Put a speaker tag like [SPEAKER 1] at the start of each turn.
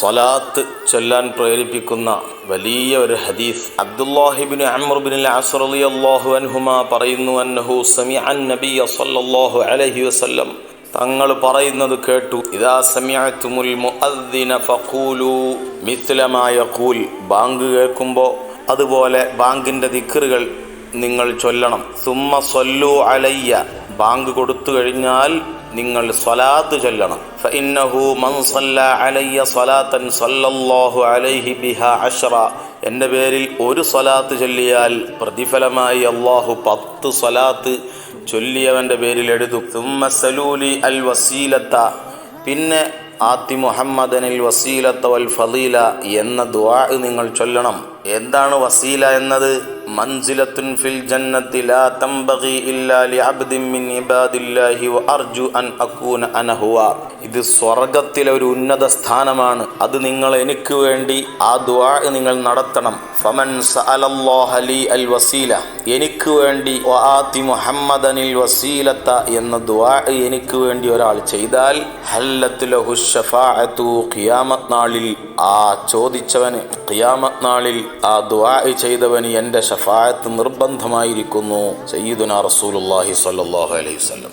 [SPEAKER 1] സ്വലാത്ത് ചൊല്ലാൻ പ്രേരിപ്പിക്കുന്ന വലിയ ഒരു ഹദീസ്. അബ്ദുല്ലാഹിബിൻ അമർബിൻ അള്ളാഹു അൻഹുമ പറയുന്നു അന്നഹു സമിഅൻ നബിയ സല്ലല്ലാഹു അലൈഹി വസല്ലം. തങ്ങൾ പറയുന്നത് കേട്ടു ഇതാ സമയത്തുമുൽ ഫഖൂലു മിത്ല മാ യഖൂൽ. ബാങ്ക് കേൾക്കുമ്പോൾ അതുപോലെ ബാങ്കിന്റെ ദിക്കറുകൾ നിങ്ങൾ ചൊല്ലണം. സുമ്മ സൊല്ലു അലയ്യ. ബാങ്ക് കൊടുത്തു കഴിഞ്ഞാൽ നിങ്ങൾ സ്വലാത്ത് ചൊല്ലണം. ഫഇന്നഹു മൻ സല്ല സ്വലാത്തൻ സല്ലല്ലാഹു അലൈഹി പേരിൽ ഒരു സ്വലാത്ത് ചൊല്ലിയാൽ പ്രതിഫലമായി അള്ളാഹു പത്ത് സ്വലാത്ത് ചൊല്ലിയവന്റെ പേരിൽ എഴുതും. അൽ വസീലത്ത. പിന്നെ ആത്തി മുഹമ്മദനിൽ വസീലത്ത വൽ ഫലീല എന്ന ദ്വാ നിങ്ങൾ ചൊല്ലണം. എന്താണ് വസീല എന്നത്? മൻസിലത്തുൻ ഫിൽ ജന്നത്തി ലാ തംബഗി ഇല്ലാ ലിഅബ്ദിൻ മിൻ ഇബാദില്ലാഹി വ അർജു അൻ അകൂന അന ഹുവ. ഇത് സ്വർഗത്തിലെ ഒരു ഉന്നത സ്ഥാനമാണ്. അത് നിങ്ങൾ എനിക്ക് വേണ്ടി ആ ദുആ നിങ്ങൾ നടത്തണം. ഫമൻ സഅലല്ലാഹ ലി അൽ വസീല. എനിക്ക് വേണ്ടി വആതി മുഹമ്മദനിൽ വസീലത്ത എന്ന ദുആ എനിക്ക് വേണ്ടി ഒരാൾ ചെയ്താൽ ഹല്ലത്ത് ലഹു ഷഫാഅത്തു ഖിയാമത്ത് നാളിൽ ആ ചോദിച്ചവന് ഖിയാമത്ത് നാളിൽ ആ ദുആ ചെയ്തവന് എന്റെ ഷഫായത്ത് നിർബന്ധമായിരിക്കുന്നു. സയ്യിദുന റസൂലുള്ളാഹി സ്വല്ലല്ലാഹു അലൈഹി വസല്ലം.